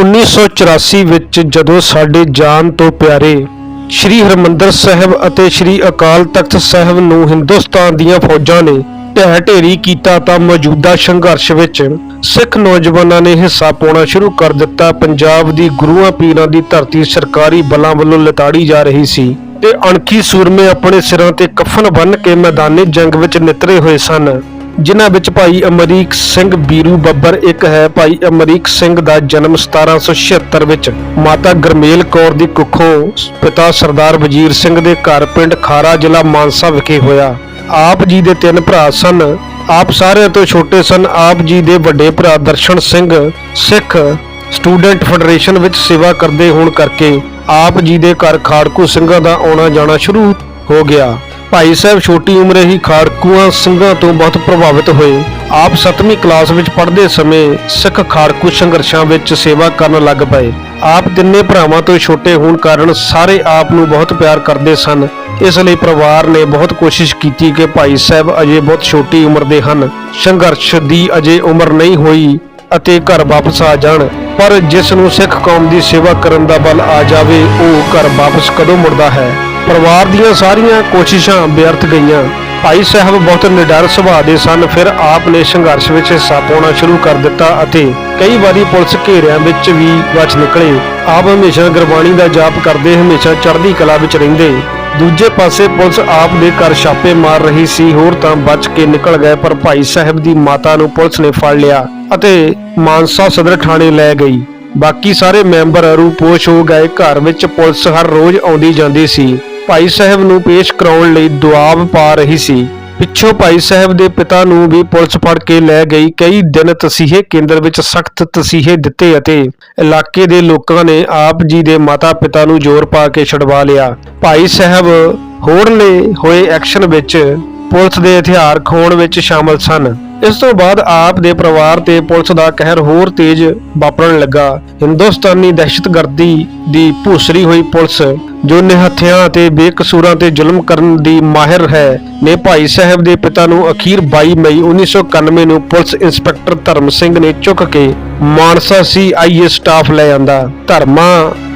1984 ਵਿੱਚ ਜਦੋਂ ਸਾਡੇ ਜਾਨ ਤੋਂ ਪਿਆਰੇ ਸ੍ਰੀ ਹਰਮੰਦਰ ਸਾਹਿਬ ਅਤੇ ਸ੍ਰੀ ਅਕਾਲ ਤਖਤ ਸਾਹਿਬ ਨੂੰ ਹਿੰਦੁਸਤਾਨ ਦੀਆਂ ਫੌਜਾਂ ਨੇ ਢਹਿ ਢੇਰੀ ਕੀਤਾ ਤਾਂ ਮੌਜੂਦਾ ਸੰਘਰਸ਼ ਵਿੱਚ ਸਿੱਖ ਨੌਜਵਾਨਾਂ ਨੇ ਹਿੱਸਾ ਪਾਉਣਾ ਸ਼ੁਰੂ ਕਰ ਦਿੱਤਾ। ਪੰਜਾਬ ਦੀ ਗੁਰੂਆਂ ਪੀਰਾਂ ਦੀ ਧਰਤੀ ਸਰਕਾਰੀ ਬਲਾਂ ਵੱਲੋਂ ਲਤਾੜੀ ਜਾ ਰਹੀ ਸੀ ਤੇ ਅਣਖੀ ਸੂਰਮੇ ਆਪਣੇ ਸਿਰਾਂ ਤੇ ਕਫਨ ਬੰਨ੍ਹ ਕੇ ਮੈਦਾਨੀ ਜੰਗ ਵਿੱਚ ਨਿਤਰੇ ਹੋਏ ਸਨ। ਜਿਨ੍ਹਾਂ ਵਿੱਚ ਭਾਈ ਅਮਰੀਕ ਸਿੰਘ ਬੀਰੂ ਬੱਬਰ ਇੱਕ ਹੈ। ਭਾਈ ਅਮਰੀਕ ਸਿੰਘ ਦਾ ਜਨਮ 1776 ਵਿੱਚ ਮਾਤਾ ਗਰਮੇਲ ਕੌਰ ਦੀ ਕੁੱਖੋਂ ਪਿਤਾ ਸਰਦਾਰ ਵਜੀਰ ਸਿੰਘ ਦੇ ਘਰ ਪਿੰਡ ਖਾਰਾ ਜ਼ਿਲ੍ਹਾ ਮਾਨਸਾ ਵਿਖੇ ਹੋਇਆ। ਆਪ ਜੀ ਦੇ ਤਿੰਨ ਭਰਾ ਸਨ। ਆਪ ਸਾਰਿਆਂ ਤੋਂ ਛੋਟੇ ਸਨ। ਆਪ ਜੀ ਦੇ ਵੱਡੇ ਭਰਾ ਦਰਸ਼ਨ ਸਿੰਘ ਸਿੱਖ ਸਟੂਡੈਂਟ ਫੈਡਰੇਸ਼ਨ ਵਿੱਚ ਸੇਵਾ ਕਰਦੇ ਹੋਣ ਕਰਕੇ ਆਪ ਜੀ ਦੇ ਘਰ ਖਾੜਕੂ ਸਿੰਘਾਂ ਦਾ ਆਉਣਾ ਜਾਣਾ ਸ਼ੁਰੂ ਹੋ ਗਿਆ। ਭਾਈ ਸਾਹਿਬ ਛੋਟੀ ਉਮਰੇ ਹੀ ਖਾੜਕੂਆਂ ਸਿੰਘਾਂ ਤੋਂ ਬਹੁਤ ਪ੍ਰਭਾਵਿਤ ਹੋਏ। ਆਪ 7ਵੀਂ ਕਲਾਸ ਵਿੱਚ ਪੜ੍ਹਦੇ ਸਮੇਂ ਸਿੱਖ ਖਾੜਕੂ ਸੰਘਰਸ਼ਾਂ ਵਿੱਚ ਸੇਵਾ ਕਰਨ ਲੱਗ ਪਏ। ਆਪ ਤਿੰਨੇ ਭਰਾਵਾਂ ਤੋਂ ਛੋਟੇ ਹੋਣ ਕਾਰਨ ਸਾਰੇ ਆਪ ਨੂੰ ਬਹੁਤ ਪਿਆਰ ਕਰਦੇ ਸਨ। ਇਸ ਲਈ ਪਰਿਵਾਰ ਨੇ ਬਹੁਤ ਕੋਸ਼ਿਸ਼ ਕੀਤੀ ਕਿ ਭਾਈ ਸਾਹਿਬ ਅਜੇ ਬਹੁਤ ਛੋਟੀ ਉਮਰ ਦੇ ਹਨ। ਸੰਘਰਸ਼ ਦੀ ਅਜੇ ਉਮਰ ਨਹੀਂ ਹੋਈ ਅਤੇ ਘਰ ਵਾਪਸ ਆ ਜਾਣ। ਪਰ ਜਿਸ ਨੂੰ ਸਿੱਖ ਕੌਮ ਦੀ ਸੇਵਾ ਕਰਨ ਦਾ ਬਲ ਆ ਜਾਵੇ, ਉਹ ਘਰ ਵਾਪਸ ਕਦੋਂ ਮੁੜਦਾ ਹੈ? ਪਰਿਵਾਰ ਦੀਆਂ ਸਾਰੀਆਂ ਕੋਸ਼ਿਸ਼ਾਂ ਵਿਅਰਥ ਗਈਆਂ। ਭਾਈ ਸਾਹਿਬ ਬਹੁਤ ਨਿਡਰ ਸੁਭਾਅ ਦੇ ਸਨ, ਫਿਰ ਆਪ ਨੇ ਸੰਘਰਸ਼ ਵਿੱਚ ਹਿੱਸਾ ਪਾਉਣਾ ਸ਼ੁਰੂ ਕਰ ਦਿੱਤਾ ਅਤੇ ਕਈ ਵਾਰੀ ਪੁਲਿਸ ਘੇਰਿਆਂ ਵਿੱਚ ਵੀ ਬਚ ਨਿਕਲੇ। ਆਪ ਹਮੇਸ਼ਾ ਗੁਰਬਾਣੀ ਦਾ ਜਾਪ ਕਰਦੇ, ਹਮੇਸ਼ਾ ਚੜ੍ਹਦੀ ਕਲਾ ਵਿੱਚ ਰਹਿੰਦੇ। ਦੂਜੇ ਪਾਸੇ ਪੁਲਿਸ ਆਪ ਦੇ ਘਰ ਛਾਪੇ ਮਾਰ ਰਹੀ ਸੀ, ਹੋਰ ਤਾਂ ਬਚ ਕੇ ਨਿਕਲ ਗਏ, ਪਰ ਭਾਈ ਸਾਹਿਬ ਦੀ ਮਾਤਾ ਨੂੰ ਪੁਲਿਸ ਨੇ ਫੜ ਲਿਆ ਅਤੇ ਮਾਨਸਾ ਸਦਰ ਥਾਣੇ ਲੈ ਗਈ। ਬਾਕੀ ਸਾਰੇ ਮੈਂਬਰ ਰੂਪੋਸ਼ ਹੋ ਗਏ, ਘਰ ਵਿੱਚ ਪੁਲਿਸ ਹਰ ਰੋਜ਼ ਆਉਂਦੀ ਜਾਂਦੀ ਸੀ। ਭਾਈ ਸਾਹਿਬ ਨੂੰ ਪੇਸ਼ ਕਰਾਉਣ ਲਈ ਦੁਆਬ ਪਾ ਰਹੀ ਸੀ। ਪਿੱਛੋਂ ਭਾਈ ਸਾਹਿਬ ਦੇ ਪਿਤਾ ਨੂੰ ਵੀ ਪੁਲਿਸ ਫੜ ਕੇ ਲੈ ਗਈ। ਕਈ ਦਿਨ ਤਸੀਹੇ ਕੇਂਦਰ ਵਿੱਚ ਸਖਤ ਤਸੀਹੇ ਦਿੱਤੇ ਅਤੇ ਇਲਾਕੇ ਦੇ ਲੋਕਾਂ ਨੇ ਆਪ ਜੀ ਦੇ ਮਾਤਾ ਪਿਤਾ ਨੂੰ ਜ਼ੋਰ ਪਾ ਕੇ ਛਡਵਾ ਲਿਆ। ਭਾਈ ਸਾਹਿਬ ਹੋੜਲੇ ਹੋਏ ਐਕਸ਼ਨ ਵਿੱਚ ਪੁਲਿਸ ਦੇ ਹਥਿਆਰ ਖੋਣ ਵਿੱਚ ਸ਼ਾਮਲ ਸਨ। ਇਸ ਤੋਂ ਬਾਅਦ ਆਪ ਦੇ ਪਰਿਵਾਰ ਤੇ ਪੁਲਿਸ ਦਾ ਕਹਿਰ ਹੋਰ ਤੇਜ਼ ਵਾਪਰਨ ਲੱਗਾ। ਹਿੰਦੁਸਤਾਨੀ ਦਹਿਸ਼ਤਗਰਦੀ ਦੀ ਭੂਸਰੀ ਹੋਈ ਪੁਲਿਸ ਜੋ ਨਿਹੱਥਿਆਂ ਅਤੇ ਬੇਕਸੂਰਾਂ ਤੇ ਜ਼ੁਲਮ ਕਰਨ ਦੀ ਮਾਹਿਰ ਹੈ, ਨੇ ਭਾਈ ਸਾਹਿਬ ਦੇ ਪਿਤਾ ਨੂੰ ਅਖੀਰ 22 ਮਈ 1991 ਨੂੰ ਪੁਲਿਸ ਇੰਸਪੈਕਟਰ ਧਰਮ ਸਿੰਘ ਨੇ ਚੁੱਕ ਕੇ ਮਾਨਸਾ ਸੀਆਈਏ ਸਟਾਫ ਲੈ ਜਾਂਦਾ ਧਰਮਾ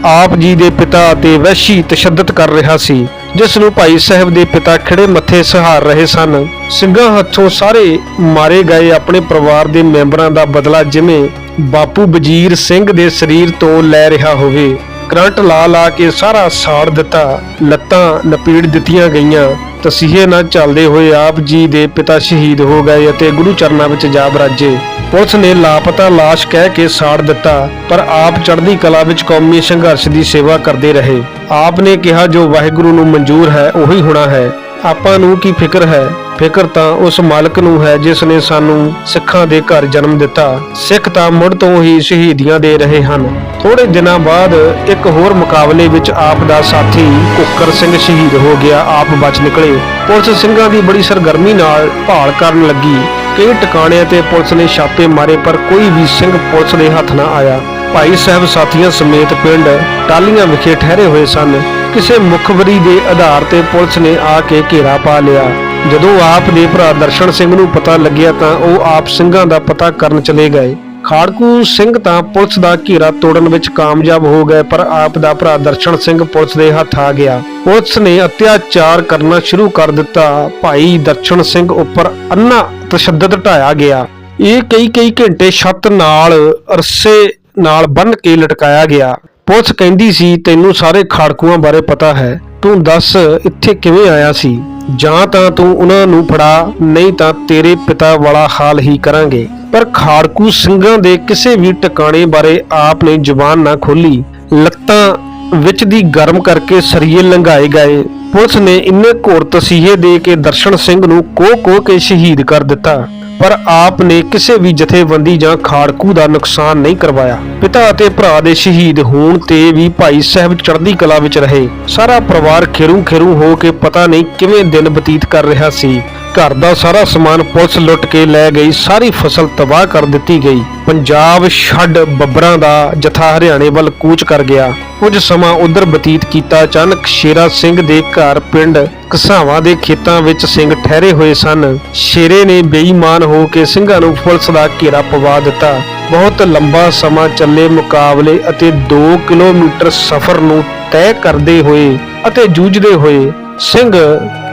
ਆਪ ਜੀ ਦੇ ਪਿਤਾ ਤੇ ਵਹਿਸ਼ੀ ਤਸ਼ੱਦਦ ਕਰ ਰਿਹਾ ਸੀ, ਜਿਸ ਨੂੰ ਭਾਈ ਸਾਹਿਬ ਦੇ ਪਿਤਾ ਖਿੜੇ ਮੱਥੇ ਸਹਾਰ ਰਹੇ ਸਨ। ਸਿੰਘਾਂ ਹੱਥੋਂ ਸਾਰੇ ਮਾਰੇ ਗਏ ਆਪਣੇ ਪਰਿਵਾਰ ਦੇ ਮੈਂਬਰਾਂ ਦਾ ਬਦਲਾ ਜਿਵੇਂ ਬਾਪੂ ਵਜੀਰ ਸਿੰਘ ਦੇ ਸਰੀਰ ਤੋਂ ਲੈ ਰਿਹਾ ਹੋਵੇ। ਕਰੰਟ ਲਾ ਲਾ ਕੇ ਸਾਰਾ ਸਾੜ ਦਿੱਤਾ, ਲੱਤਾਂ ਲਪੀੜ ਦਿੱਤੀਆਂ ਗਈਆਂ, ਤਸੀਹੇ ਨਾਲ ਚੱਲਦੇ ਹੋਏ ਆਪ ਜੀ ਦੇ ਪਿਤਾ ਸ਼ਹੀਦ ਹੋ ਗਏ ਅਤੇ ਗੁਰੂ ਚਰਨਾਂ ਵਿੱਚ ਜਾ ਬਰਾਜੇ। ਪੁਲਿਸ ਨੇ ਲਾਪਤਾ ਲਾਸ਼ ਕਹਿ ਕੇ ਸਾੜ ਦਿੱਤਾ, ਪਰ ਆਪ ਚੜ੍ਹਦੀ ਕਲਾ ਵਿੱਚ ਕੌਮੀ ਸੰਘਰਸ਼ ਦੀ ਸੇਵਾ ਕਰਦੇ ਰਹੇ। ਆਪ ਨੇ ਕਿਹਾ, ਜੋ ਵਾਹਿਗੁਰੂ ਨੂੰ ਮਨਜ਼ੂਰ ਹੈ, ਉਹੀ ਹੋਣਾ ਹੈ। ਆਪਾਂ ਨੂੰ ਕੀ ਫਿਕਰ ਹੈ? ਫਿਕਰ ਤਾਂ ਉਸ ਮਾਲਕ ਨੂੰ ਹੈ ਜਿਸ ਨੇ ਸਾਨੂੰ ਸਿੱਖਾਂ ਦੇ ਘਰ ਜਨਮ ਦਿੱਤਾ। ਸਿੱਖ ਤਾਂ ਮੁੜ ਤੋਂ ਹੀ ਸ਼ਹੀਦੀਆਂ ਦੇ ਰਹੇ ਹਨ। ਥੋੜੇ ਦਿਨਾਂ ਬਾਅਦ ਇੱਕ ਹੋਰ ਮੁਕਾਬਲੇ ਵਿੱਚ ਆਪ ਦਾ ਸਾਥੀ ਕੁੱਕਰ ਸਿੰਘ ਸ਼ਹੀਦ ਹੋ ਗਿਆ, ਆਪ ਬਚ ਨਿਕਲੇ। ਪੁਲਿਸ ਸਿੰਘਾਂ ਦੀ ਬੜੀ ਸਰਗਰਮੀ ਨਾਲ ਭਾਲ ਕਰਨ ਲੱਗੀ। ਕਈ ਟਿਕਾਣਿਆਂ ਤੇ ਪੁਲਿਸ ਨੇ ਛਾਪੇ ਮਾਰੇ, ਪਰ ਕੋਈ ਵੀ ਸਿੰਘ ਪੁਲਿਸ ਦੇ ਹੱਥ ਨਾ ਆਇਆ। ਭਾਈ ਸਾਹਿਬ ਸਾਥੀਆਂ ਸਮੇਤ ਪਿੰਡ ਟਾਲੀਆਂ ਵਿਖੇ ਠਹਿਰੇ ਹੋਏ ਸਨ। ਕਿਸੇ ਮੁਖਬਰੀ ਦੇ ਆਧਾਰ ਤੇ ਪੁਲਿਸ ਨੇ ਆ ਕੇ ਘੇਰਾ ਪਾ ਲਿਆ। ਜਦੋਂ ਆਪ ਦੇ ਭਰਾ ਦਰਸ਼ਨ ਸਿੰਘ ਨੂੰ ਪਤਾ ਲੱਗਿਆ ਤਾਂ ਉਹ ਆਪ ਸਿੰਘਾਂ ਦਾ ਪਤਾ ਕਰਨ ਚਲੇ ਗਏ। ਖਾੜਕੂ ਸਿੰਘ ਤਾਂ ਪੁਲਿਸ ਦਾ ਘੇਰਾ ਤੋੜਨ ਵਿੱਚ ਕਾਮਯਾਬ ਹੋ ਗਏ, ਪਰ ਆਪ ਦਾ ਭਰਾ ਦਰਸ਼ਨ ਸਿੰਘ ਪੁਲਿਸ ਦੇ ਹੱਥ ਆ ਗਿਆ। ਪੁਲਿਸ ਨੇ ਅਤਿਆਚਾਰ ਕਰਨਾ ਸ਼ੁਰੂ ਕਰ ਦਿੱਤਾ। ਭਾਈ ਦਰਸ਼ਨ ਸਿੰਘ ਉੱਪਰ ਅੰਨਾ ਤਸ਼ੱਦਦ ਢਾਇਆ ਗਿਆ। ਇਹ ਕਈ ਕਈ ਘੰਟੇ ਛੱਤ ਨਾਲ ਅਰਸੇ ਨਾਲ ਬੰਨ ਕੇ ਲਟਕਾਇਆ ਗਿਆ। ਪੁਲਿਸ ਕਹਿੰਦੀ ਸੀ, ਤੈਨੂੰ ਸਾਰੇ ਖਾੜਕੂਆਂ ਬਾਰੇ ਪਤਾ ਹੈ। ਤੂੰ ਦੱਸ, ਇੱਥੇ ਕਿਵੇਂ ਆਇਆ ਸੀ? ਜਾਂ ਤਾਂ ਤੂੰ ਉਹਨਾਂ ਨੂੰ ਫੜਾ, ਨਹੀਂ ਤਾਂ ਤੇਰੇ ਪਿਤਾ ਵਾਲਾ ਹਾਲ ਹੀ ਕਰਾਂਗੇ। ਪਰ ਖਾੜਕੂ ਸਿੰਘਾਂ ਦੇ ਕਿਸੇ ਵੀ ਟਿਕਾਣੇ ਬਾਰੇ ਆਪ ਨੇ ਜ਼ੁਬਾਨ ਨਾ ਖੋਲੀ ਲੱਤਾਂ ਵਿੱਚ ਦੀ ਗਰਮ ਕਰਕੇ ਸਰੀਏ ਲੰਘਾਏ ਗਏ। ਪੁਲਿਸ ਨੇ ਇੰਨੇ ਘੋਰ ਤਸੀਹੇ ਦੇ ਕੇ ਦਰਸ਼ਨ ਸਿੰਘ ਨੂੰ ਕੋਹ ਕੋਹ ਕੇ ਸ਼ਹੀਦ ਕਰ ਦਿੱਤਾ। ਪਰ ਆਪ ਨੇ ਕਿਸੇ ਵੀ ਜਥੇਬੰਦੀ ਜਾਂ ਖਾੜਕੂ ਦਾ ਨੁਕਸਾਨ ਨਹੀਂ ਕਰਵਾਇਆ। ਪਿਤਾ ਅਤੇ ਭਰਾ ਦੇ ਸ਼ਹੀਦ ਹੋਣ ਤੇ ਵੀ ਭਾਈ ਸਾਹਿਬ ਚੜ੍ਹਦੀ ਕਲਾ ਵਿੱਚ ਰਹੇ। ਸਾਰਾ ਪਰਿਵਾਰ ਖੇਰੂ ਖੇਰੂ ਹੋ ਕੇ ਪਤਾ ਨਹੀਂ ਕਿਵੇਂ ਦਿਨ ਬਤੀਤ ਕਰ ਰਿਹਾ ਸੀ। ਘਰ ਦਾ ਸਾਰਾ ਸਮਾਨ ਪੁਲਿਸ ਲੁੱਟ ਕੇ ਲੈ ਗਈ, ਸਾਰੀ ਫਸਲ ਤਬਾਹ ਕਰ ਦਿੱਤੀ ਗਈ। ਪੰਜਾਬ ਛੱਡ ਬੱਬਰਾਂ ਦਾ ਜਥਾ ਹਰਿਆਣੇ ਵੱਲ ਕੂਚ ਕਰ ਗਿਆ। ਕੁਝ ਸਮਾਂ ਉਧਰ ਬਤੀਤ ਕੀਤਾ, ਅਚਾਨਕ ਸ਼ੇਰਾ ਸਿੰਘ ਦੇ ਘਰ ਪਿੰਡ ਕਸਾਵਾਂ ਦੇ ਖੇਤਾਂ ਵਿੱਚ ਸਿੰਘ ਠਹਿਰੇ ਹੋਏ ਸਨ। ਸ਼ੇਰੇ ਨੇ ਬੇਈਮਾਨ ਹੋ ਕੇ ਸਿੰਘਾਂ ਨੂੰ ਪੁਲਿਸ ਦਾ ਘੇਰਾ ਪਵਾ ਦਿੱਤਾ। ਬਹੁਤ ਲੰਬਾ ਸਮਾਂ ਚੱਲੇ ਮੁਕਾਬਲੇ ਅਤੇ 2 ਕਿਲੋਮੀਟਰ ਸਫ਼ਰ ਨੂੰ ਤੈਅ ਕਰਦੇ ਹੋਏ ਅਤੇ ਜੂਝਦੇ ਹੋਏ ਸਿੰਘ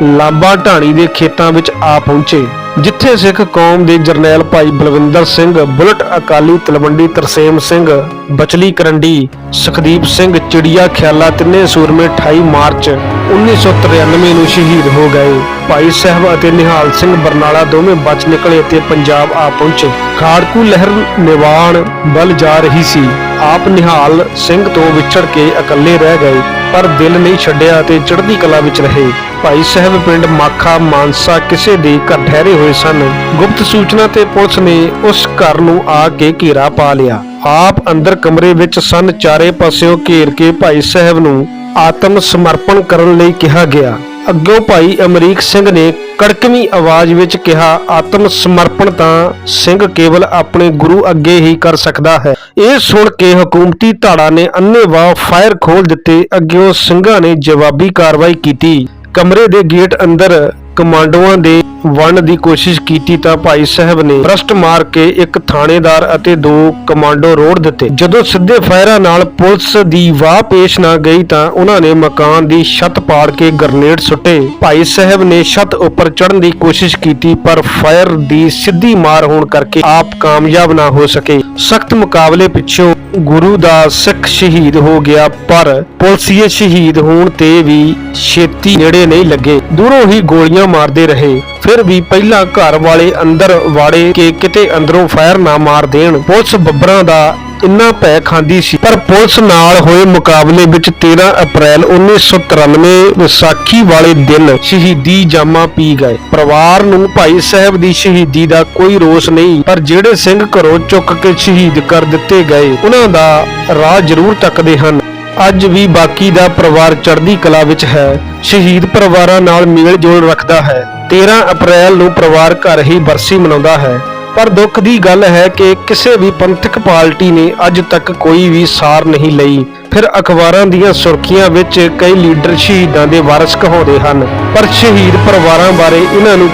ਲਾਂਬਾ ਢਾਣੀ ਦੇ ਖੇਤਾਂ ਵਿੱਚ ਆ ਪਹੁੰਚੇ, ਜਿੱਥੇ ਸਿੱਖ ਕੌਮ ਦੇ ਜਰਨੈਲ ਭਾਈ ਬਲਵਿੰਦਰ ਸਿੰਘ, ਬੁਲਟ ਅਕਾਲੀ ਤਲਵੰਡੀ ਤਰਸੇਮ ਸਿੰਘ, ਬਚਲੀ ਕਰੰਡੀ, ਸੁਖਦੀਪ ਸਿੰਘ ਚਿੜੀਆ ਖਿਆਲਾ ਤਿੰਨੇ ਸੂਰਮੇ 28 ਮਾਰਚ 1993 ਨੂੰ ਸ਼ਹੀਦ ਹੋ ਗਏ। ਭਾਈ ਸਾਹਿਬ ਅਤੇ ਨਿਹਾਲ ਸਿੰਘ ਬਰਨਾਲਾ ਦੋਵੇਂ ਬਚ ਨਿਕਲੇ ਅਤੇ ਪੰਜਾਬ ਆ ਪਹੁੰਚੇ। ਖਾੜਕੂ ਲਹਿਰ ਨਿਵਾਣ ਵੱਲ ਜਾ ਰਹੀ ਸੀ। ਆਪ ਨਿਹਾਲ ਸਿੰਘ ਤੋਂ ਵਿਛੜ ਕੇ ਇਕੱਲੇ ਰਹਿ ਗਏ। ਪਰ ਦਿਲ ਨਹੀਂ ਛੱਡਿਆ ਅਤੇ ਚੜ੍ਹਦੀ ਕਲਾ ਵਿੱਚ ਰਹੇ। ਭਾਈ ਸਾਹਿਬ ਪਿੰਡ ਮਾਖਾ ਮਾਨਸਾ ਕਿਸੇ ਦੇ ਘਰ ਠਹਿਰੇ ਹੋਏ ਸਨ। ਗੁਪਤ ਸੂਚਨਾ ਤੇ ਪੁਲਿਸ ਨੇ ਉਸ ਘਰ ਨੂੰ ਆ ਕੇ ਘੇਰਾ ਪਾ ਲਿਆ। ਆਪ ਅੰਦਰ ਕਮਰੇ ਵਿੱਚ ਸਨ, ਚਾਰੇ ਪਾਸਿਓਂ ਘੇਰ ਕੇ ਭਾਈ ਸਾਹਿਬ ਨੂੰ ਆਤਮ ਸਮਰਪਣ ਕਰਨ ਲਈ ਕਿਹਾ ਗਿਆ। ਅੱਗੋਂ ਭਾਈ ਅਮਰੀਕ ਸਿੰਘ ਨੇ ਕੜਕਵੀਂ ਆਵਾਜ਼ ਵਿੱਚ ਕਿਹਾ, ਆਤਮ ਸਮਰਪਣ ਤਾਂ ਸਿੰਘ ਕੇਵਲ ਆਪਣੇ ਗੁਰੂ ਅੱਗੇ ਹੀ ਕਰ ਸਕਦਾ ਹੈ। ਇਹ ਸੁਣ ਕੇ ਹਕੂਮਤੀ ਧਾੜਾ ਨੇ ਅੰਨ੍ਹੇਵਾਹ ਫਾਇਰ ਖੋਲ ਦਿੱਤੇ। ਅੱਗਿਓਂ ਸਿੰਘਾਂ ਨੇ ਜਵਾਬੀ ਕਾਰਵਾਈ ਕੀਤੀ। ਕਮਰੇ ਦੇ ਗੇਟ ਅੰਦਰ ਕਮਾਂਡੋਆਂ ਦੇ ਵੜਨ ਦੀ ਕੋਸ਼ਿਸ਼ ਕੀਤੀ ਤਾਂ ਭਾਈ ਸਾਹਿਬ ਨੇ ਬ੍ਰਸਟ ਮਾਰ ਕੇ ਇੱਕ ਥਾਣੇਦਾਰ ਅਤੇ ਦੋ ਕਮਾਂਡੋ ਰੋੜ ਦਿੱਤੇ। ਜਦੋਂ ਸਿੱਧੇ ਫਾਇਰਾਂ ਨਾਲ ਪੁਲਿਸ ਦੀ ਵਾਹ ਪੇਸ਼ ਨਾ ਗਈ ਤਾਂ ਉਹਨਾਂ ਨੇ ਮਕਾਨ ਦੀ ਛੱਤ ਪਾੜ ਕੇ ਗ੍ਰਨੇਡ ਸੁੱਟੇ। ਭਾਈ ਸਾਹਿਬ ਨੇ ਛੱਤ ਉੱਪਰ ਚੜ੍ਹਨ ਦੀ ਕੋਸ਼ਿਸ਼ ਕੀਤੀ, ਪਰ ਫਾਇਰ ਦੀ ਸਿੱਧੀ ਮਾਰ ਹੋਣ ਕਰਕੇ ਆਪ ਕਾਮਯਾਬ ਨਾ ਹੋ ਸਕੇ। ਸਖਤ ਮੁਕਾਬਲੇ ਪਿੱਛੋਂ ਗੁਰੂ ਦਾ ਸਿੱਖ ਸ਼ਹੀਦ ਹੋ ਗਿਆ, ਪਰ ਪੁਲਸੀਏ ਸ਼ਹੀਦ ਹੋਣ ਤੇ ਵੀ ਛੇਤੀ ਨੇੜੇ ਨਹੀਂ ਲੱਗੇ। ਦੂਰੋਂ ਹੀ ਗੋਲੀਆਂ ਗੋਲੀਆਂ ਮਾਰਦੇ ਰਹੇ। ਫਿਰ ਵੀ ਪਹਿਲਾਂ ਘਰ ਵਾਲੇ ਅੰਦਰ ਵਾੜੇ ਕਿ ਕਿਤੇ ਅੰਦਰੋਂ ਫਾਇਰ ਨਾ ਮਾਰ ਦੇਣ। ਪੁਲਿਸ ਬੱਬਰਾਂ ਦਾ ਇੰਨਾ ਭੈ ਖਾਂਦੀ ਸੀ। ਪਰ ਪੁਲਿਸ ਨਾਲ ਹੋਏ ਮੁਕਾਬਲੇ ਵਿੱਚ 13 ਅਪ੍ਰੈਲ 1993 ਵਿਸਾਖੀ ਵਾਲੇ ਦਿਨ ਸ਼ਹੀਦੀ ਜਾਮਾ ਪੀ ਗਏ। ਪਰਿਵਾਰ ਨੂੰ ਭਾਈ ਸਾਹਿਬ ਦੀ ਸ਼ਹੀਦੀ ਦਾ ਕੋਈ ਰੋਸ ਨਹੀਂ, ਪਰ ਜਿਹੜੇ ਸਿੰਘ ਘਰੋਂ ਚੁੱਕ ਕੇ ਸ਼ਹੀਦ ਕਰ ਦਿੱਤੇ ਗਏ, ਉਹਨਾਂ ਦਾ ਰਾਹ ਜ਼ਰੂਰ ਤੱਕਦੇ ਹਨ। ਅੱਜ ਵੀ ਬਾਕੀ ਦਾ ਪਰਿਵਾਰ ਚੜ੍ਹਦੀ ਕਲਾ ਵਿੱਚ ਹੈ। ਸ਼ਹੀਦ ਪਰਿਵਾਰਾਂ ਨਾਲ ਮੇਲ ਜੋਲ ਰੱਖਦਾ ਹੈ। 13 ਅਪ੍ਰੈਲ ਨੂੰ ਪਰਿਵਾਰ ਘਰ ਹੀ ਬਰਸੀ ਮਨਾਉਂਦਾ ਹੈ। ਪਰ ਦੁੱਖ ਦੀ ਗੱਲ ਹੈ ਕਿ ਕਿਸੇ ਵੀ ਪੰਥਕ ਪਾਰਟੀ ਨੇ ਅੱਜ ਤੱਕ ਕੋਈ ਵੀ ਸਾਰ ਨਹੀਂ ਲਈ। ਫਿਰ ਅਖਬਾਰਾਂ ਦੀਆਂ ਸੁਰਖੀਆਂ ਵਿੱਚ ਕਈ ਲੀਡਰ ਸ਼ਹੀਦਾਂ ਦੇ ਵਾਰਸ ਕਹਾਉਂਦੇ ਹਨ। ਪਰ ਸ਼ਹੀਦ ਪਰਿਵਾਰਾਂ ਬਾਰੇ ਇਹਨਾਂ ਨੂੰ